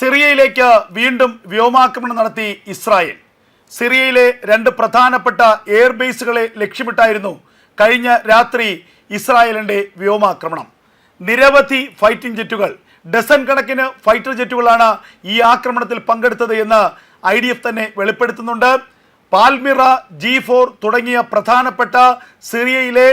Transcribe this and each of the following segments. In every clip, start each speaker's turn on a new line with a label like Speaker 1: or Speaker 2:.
Speaker 1: സിറിയയിലേക്ക് വീണ്ടും വ്യോമാക്രമണം നടത്തി ഇസ്രായേൽ. സിറിയയിലെ രണ്ട് പ്രധാനപ്പെട്ട എയർബേസുകളെ ലക്ഷ്യമിട്ടായിരുന്നു കഴിഞ്ഞ രാത്രി ഇസ്രായേലിന്റെ വ്യോമാക്രമണം. നിരവധി ഫൈറ്റിംഗ് ജെറ്റുകൾ ഡസൻ കണക്കിന് ഫൈറ്റർ ജെറ്റുകളാണ് ഈ ആക്രമണത്തിൽ പങ്കെടുത്തത് എന്ന് ഐ ഡി എഫ് തന്നെ വെളിപ്പെടുത്തുന്നുണ്ട്. പാൽമിറ ജി ഫോർ തുടങ്ങിയ പ്രധാനപ്പെട്ട സിറിയയിലെ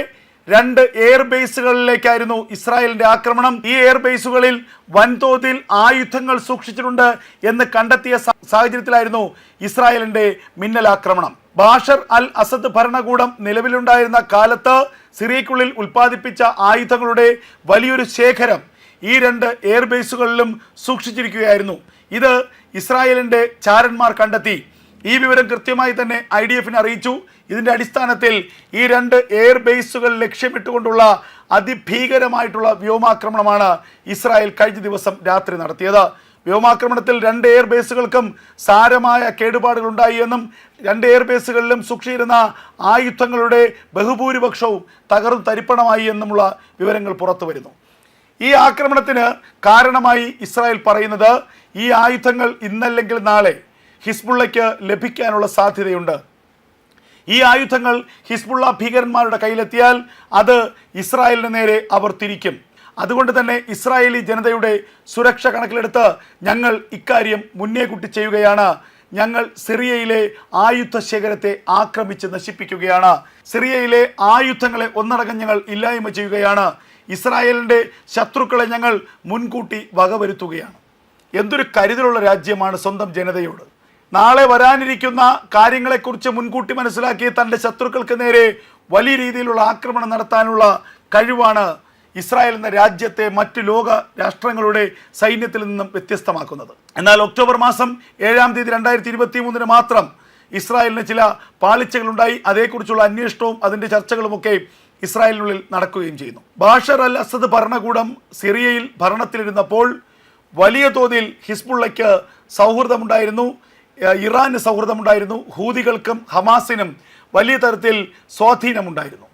Speaker 1: രണ്ട് എയർ ബേസുകളിലേക്കായിരുന്നു ഇസ്രായേലിന്റെ ആക്രമണം. ഈ എയർ ബേസുകളിൽ വൻതോതിൽ ആയുധങ്ങൾ സൂക്ഷിച്ചിട്ടുണ്ട് എന്ന് കണ്ടെത്തിയ സാഹചര്യത്തിലായിരുന്നു ഇസ്രായേലിന്റെ മിന്നലാക്രമണം. ബാഷർ അൽ അസദ് ഭരണകൂടം നിലവിലുണ്ടായിരുന്ന കാലത്ത് സിറിയക്കുള്ളിൽ ഉൽപ്പാദിപ്പിച്ച ആയുധങ്ങളുടെ വലിയൊരു ശേഖരം ഈ രണ്ട് എയർ ബേസുകളിലും സൂക്ഷിച്ചിരിക്കുകയായിരുന്നു. ഇത് ഇസ്രായേലിന്റെ ചാരന്മാർ കണ്ടെത്തി. ഈ വിവരം കൃത്യമായി തന്നെ ഐ ഡി എഫിനെ അറിയിച്ചു. ഇതിന്റെ അടിസ്ഥാനത്തിൽ ഈ രണ്ട് എയർ ബേസുകൾ ലക്ഷ്യമിട്ടുകൊണ്ടുള്ള അതിഭീകരമായിട്ടുള്ള വ്യോമാക്രമണമാണ് ഇസ്രായേൽ കഴിഞ്ഞ ദിവസം രാത്രി നടത്തിയത്. വ്യോമാക്രമണത്തിൽ രണ്ട് എയർ ബേസുകൾക്കും സാരമായ കേടുപാടുകൾ ഉണ്ടായി എന്നും രണ്ട് എയർ ബേസുകളിലും സൂക്ഷിച്ചിരുന്ന ആയുധങ്ങളുടെ ബഹുഭൂരിപക്ഷവും തകർന്നു തരിപ്പണമായി എന്നുമുള്ള വിവരങ്ങൾ പുറത്തു വരുന്നു ഈ ആക്രമണത്തിന് കാരണമായി ഇസ്രായേൽ പറയുന്നത് ഈ ആയുധങ്ങൾ ഇന്നല്ലെങ്കിൽ നാളെ ഹിസ്ബുള്ളയ്ക്ക് ലഭിക്കാനുള്ള സാധ്യതയുണ്ട്. ഈ ആയുധങ്ങൾ ഹിസ്ബുള്ള ഭീകരന്മാരുടെ കയ്യിലെത്തിയാൽ അത് ഇസ്രായേലിന് നേരെ അവർ തിരിക്കും. അതുകൊണ്ട് തന്നെ ഇസ്രായേലി ജനതയുടെ സുരക്ഷ കണക്കിലെടുത്ത് ഞങ്ങൾ ഇക്കാര്യം മുന്നേ കൂട്ടി ചെയ്യുകയാണ്. ഞങ്ങൾ സിറിയയിലെ ആയുധ ശേഖരത്തെ ആക്രമിച്ച് നശിപ്പിക്കുകയാണ്. സിറിയയിലെ ആയുധങ്ങളെ ഒന്നടങ്കം ഞങ്ങൾ ഇല്ലായ്മ ചെയ്യുകയാണ്. ഇസ്രായേലിന്റെ ശത്രുക്കളെ ഞങ്ങൾ മുൻകൂട്ടി വകവരുത്തുകയാണ്. എന്തൊരു കരുതലുള്ള രാജ്യമാണ് സ്വന്തം ജനതയോട്. നാളെ വരാനിരിക്കുന്ന കാര്യങ്ങളെക്കുറിച്ച് മുൻകൂട്ടി മനസ്സിലാക്കി തന്റെ ശത്രുക്കൾക്ക് നേരെ വലിയ രീതിയിലുള്ള ആക്രമണം നടത്താനുള്ള കഴിവാണ് ഇസ്രായേൽ എന്ന രാജ്യത്തെ മറ്റ് ലോക രാഷ്ട്രങ്ങളുടെ സൈന്യത്തിൽ നിന്നും വ്യത്യസ്തമാക്കുന്നത്. എന്നാൽ ഒക്ടോബർ മാസം ഏഴാം തീയതി രണ്ടായിരത്തി ഇരുപത്തി മൂന്നിന് മാത്രം ഇസ്രായേലിന് ചില പാളിച്ചകളുണ്ടായി. അതേക്കുറിച്ചുള്ള അന്വേഷണവും അതിന്റെ ചർച്ചകളുമൊക്കെ ഇസ്രായേലിനുള്ളിൽ നടക്കുകയും ചെയ്യുന്നു. ബാഷർ അൽ അസദ് ഭരണകൂടം സിറിയയിൽ ഭരണത്തിലിരുന്നപ്പോൾ വലിയ തോതിൽ ഹിസ്ബുള്ളയ്ക്ക് സൗഹൃദമുണ്ടായിരുന്നു. ഇറാന് സൗഹൃദമുണ്ടായിരുന്നു ഹൂതികൾക്കും ഹമാസിനും വലിയ തരത്തിൽ സ്വാധീനമുണ്ടായിരുന്നു.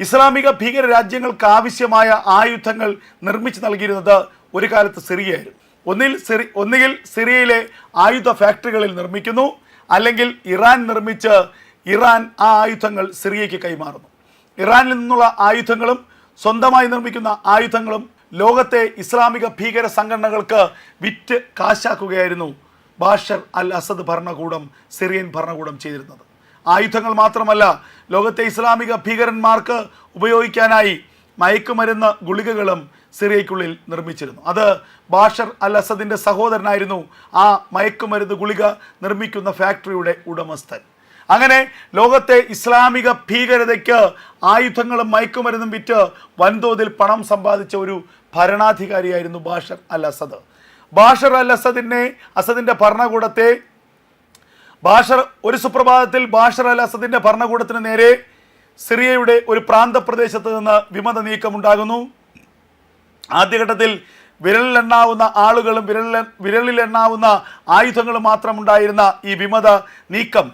Speaker 1: ഇസ്ലാമിക ഭീകര രാജ്യങ്ങൾക്ക് ആവശ്യമായ ആയുധങ്ങൾ നിർമ്മിച്ചു നൽകിയിരുന്നത് ഒരു കാലത്ത് സിറിയയായിരുന്നു. ഒന്നിൽ സിറി ഒന്നുകിൽ സിറിയയിലെ ആയുധ ഫാക്ടറികളിൽ നിർമ്മിക്കുന്നു അല്ലെങ്കിൽ ഇറാൻ നിർമ്മിച്ച് ഇറാൻ ആ ആയുധങ്ങൾ സിറിയയ്ക്ക് കൈമാറുന്നു. ഇറാനിൽ നിന്നുള്ള ആയുധങ്ങളും സ്വന്തമായി നിർമ്മിക്കുന്ന ആയുധങ്ങളും ലോകത്തെ ഇസ്ലാമിക ഭീകര സംഘടനകൾക്ക് വിറ്റ് കാശാക്കുകയായിരുന്നു ബാഷർ അൽ അസദ് ഭരണകൂടം സിറിയൻ ഭരണകൂടം ചെയ്തിരുന്നത്. ആയുധങ്ങൾ മാത്രമല്ല ലോകത്തെ ഇസ്ലാമിക ഭീകരന്മാർക്ക് ഉപയോഗിക്കാനായി മയക്കുമരുന്ന് ഗുളികകളും സിറിയയ്ക്കുള്ളിൽ നിർമ്മിച്ചിരുന്നു. അത് ബാഷർ അൽ അസദിന്റെ സഹോദരനായിരുന്നു ആ മയക്കുമരുന്ന് ഗുളിക നിർമ്മിക്കുന്ന ഫാക്ടറിയുടെ ഉടമസ്ഥൻ. അങ്ങനെ ലോകത്തെ ഇസ്ലാമിക ഭീകരതയ്ക്ക് ആയുധങ്ങളും മയക്കുമരുന്നും വിറ്റ് വൻതോതിൽ പണം സമ്പാദിച്ച ഒരു ഭരണാധികാരിയായിരുന്നു Bashar al Assad. Bashar al അസദിനെ അസദിന്റെ ഭരണകൂടത്തെ ബാഷർ ഒരു സുപ്രഭാതത്തിൽ ബാഷർ അൽ അസദിന്റെ ഭരണകൂടത്തിന് നേരെ സിറിയയുടെ ഒരു പ്രാന്തപ്രദേശത്ത് നിന്ന് വിമത നീക്കമുണ്ടാകുന്നു. ആദ്യഘട്ടത്തിൽ വിരലിലെണ്ണാവുന്ന ആളുകളും വിരലിൽ വിരലിലെണ്ണാവുന്ന ആയുധങ്ങളും മാത്രമുണ്ടായിരുന്ന ഈ വിമത നീക്കം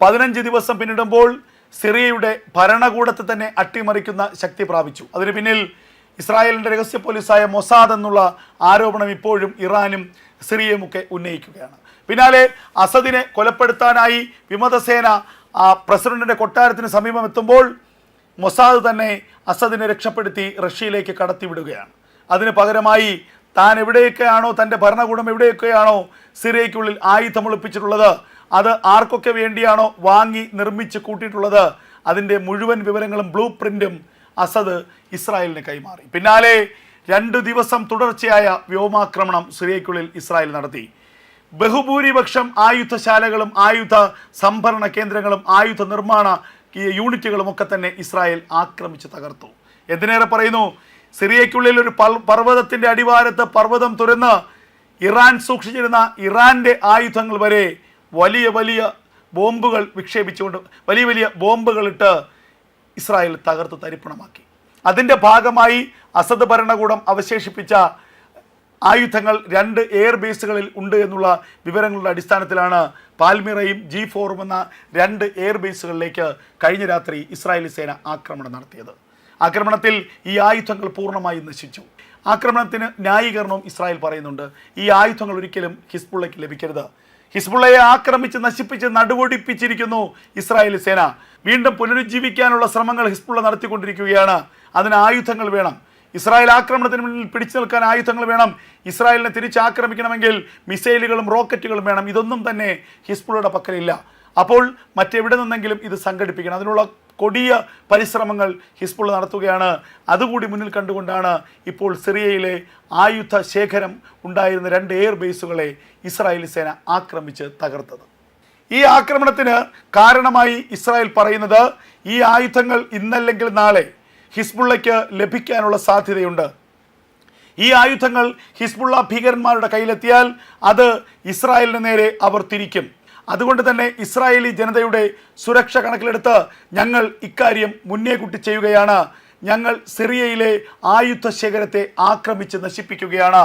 Speaker 1: പതിനഞ്ച് ദിവസം പിന്നിടുമ്പോൾ സിറിയയുടെ ഭരണകൂടത്തെ തന്നെ അട്ടിമറിക്കുന്ന ശക്തി പ്രാപിച്ചു. അതിന് പിന്നിൽ ഇസ്രായേലിന്റെ രഹസ്യ പോലീസായ മൊസാദ് എന്നുള്ള ആരോപണം ഇപ്പോഴും ഇറാനും സിറിയയുമൊക്കെ ഉന്നയിക്കുകയാണ്. പിന്നാലെ അസദിനെ കൊലപ്പെടുത്താനായി വിമതസേന ആ പ്രസിഡന്റിന്റെ കൊട്ടാരത്തിന് സമീപം എത്തുമ്പോൾ മൊസാദ് തന്നെ അസദിനെ രക്ഷപ്പെടുത്തി റഷ്യയിലേക്ക് കടത്തിവിടുകയാണ്. അതിന് പകരമായി താൻ എവിടെയൊക്കെയാണോ തന്റെ ഭരണകൂടം എവിടെയൊക്കെയാണോ സിറിയയ്ക്കുള്ളിൽ ആയുധം ഒളിപ്പിച്ചിട്ടുള്ളത് അത് ആർക്കൊക്കെ വേണ്ടിയാണോ വാങ്ങി നിർമ്മിച്ച് കൂട്ടിയിട്ടുള്ളത് അതിന്റെ മുഴുവൻ വിവരങ്ങളും ബ്ലൂ പ്രിന്റും അസദ് ഇസ്രായേലിന് കൈമാറി. പിന്നാലെ രണ്ട് ദിവസം തുടർച്ചയായ വ്യോമാക്രമണം സിറിയയ്ക്കുള്ളിൽ ഇസ്രായേൽ നടത്തി. ബഹുഭൂരിപക്ഷം ആയുധശാലകളും ആയുധ സംഭരണ കേന്ദ്രങ്ങളും ആയുധ നിർമ്മാണ യൂണിറ്റുകളും ഒക്കെ തന്നെ ഇസ്രായേൽ ആക്രമിച്ച് തകർത്തു. എന്തിനേറെ പറയുന്നു? സിറിയയ്ക്കുള്ളിൽ ഒരു പർവതത്തിന്റെ അടിവാരത്ത് പർവതം തുറന്ന് ഇറാൻ സൂക്ഷിച്ചിരുന്ന ഇറാന്റെ ആയുധങ്ങൾ വരെ വലിയ വലിയ ബോംബുകൾ വിക്ഷേപിച്ചുകൊണ്ട് വലിയ വലിയ ബോംബുകളിട്ട് ഇസ്രായേൽ തകർത്ത് തരിപ്പണമാക്കി. അതിന്റെ ഭാഗമായി അസദ് ഭരണകൂടം അവശേഷിപ്പിച്ച ആയുധങ്ങൾ രണ്ട് എയർ ബേസുകളിൽ ഉണ്ട് എന്നുള്ള വിവരങ്ങളുടെ അടിസ്ഥാനത്തിലാണ് പാൽമിറയും ജി ഫോറും എന്ന രണ്ട് എയർ ബേസുകളിലേക്ക് കഴിഞ്ഞ രാത്രി ഇസ്രായേലി സേന ആക്രമണം നടത്തിയത്. ആക്രമണത്തിൽ ഈ ആയുധങ്ങൾ പൂർണമായും നശിച്ചു. ആക്രമണത്തിന് ന്യായീകരണവും ഇസ്രായേൽ പറയുന്നുണ്ട്. ഈ ആയുധങ്ങൾ ഒരിക്കലും ഹിസ്ബുള്ളയ്ക്ക് ലഭിക്കരുത്. ഹിസ്ബുള്ളയെ ആക്രമിച്ച് നശിപ്പിച്ച് നടുവൊടിപ്പിച്ചിരിക്കുന്നു ഇസ്രായേൽ സേന. വീണ്ടും പുനരുജ്ജീവിക്കാനുള്ള ശ്രമങ്ങൾ ഹിസ്ബുള്ള നടത്തിക്കൊണ്ടിരിക്കുകയാണ്. അതിന് ആയുധങ്ങൾ വേണം. ഇസ്രായേൽ ആക്രമണത്തിന് മുന്നിൽ പിടിച്ചു നിൽക്കാൻ ആയുധങ്ങൾ വേണം. ഇസ്രായേലിനെ തിരിച്ചാക്രമിക്കണമെങ്കിൽ മിസൈലുകളും റോക്കറ്റുകളും വേണം. ഇതൊന്നും തന്നെ ഹിസ്ബുള്ളയുടെ പക്കലില്ല. അപ്പോൾ മറ്റെവിടെ നിന്നെങ്കിലും ഇത് സംഘടിപ്പിക്കണം. അതിനുള്ള കൊടിയ പരിശ്രമങ്ങൾ ഹിസ്ബുള്ള നടത്തുകയാണ്. അതുകൂടി മുന്നിൽ കണ്ടുകൊണ്ടാണ് ഇപ്പോൾ സിറിയയിലെ ആയുധ ശേഖരം ഉണ്ടായിരുന്ന രണ്ട് എയർ ബേസുകളെ ഇസ്രായേലി സേന ആക്രമിച്ച് തകർത്തത്. ഈ ആക്രമണത്തിന് കാരണമായി ഇസ്രായേൽ പറയുന്നത് ഈ ആയുധങ്ങൾ ഇന്നല്ലെങ്കിൽ നാളെ ഹിസ്ബുള്ളയ്ക്ക് ലഭിക്കാനുള്ള സാധ്യതയുണ്ട്. ഈ ആയുധങ്ങൾ ഹിസ്ബുള്ള ഭീകരന്മാരുടെ കയ്യിലെത്തിയാൽ അത് ഇസ്രായേലിന് നേരെ അവർ തിരിക്കും. അതുകൊണ്ട് തന്നെ ഇസ്രായേലി ജനതയുടെ സുരക്ഷ കണക്കിലെടുത്ത് ഞങ്ങൾ ഇക്കാര്യം മുന്നേ കൂട്ടി ചെയ്യുകയാണ്. ഞങ്ങൾ സിറിയയിലെ ആയുധ ശേഖരത്തെ ആക്രമിച്ച് നശിപ്പിക്കുകയാണ്.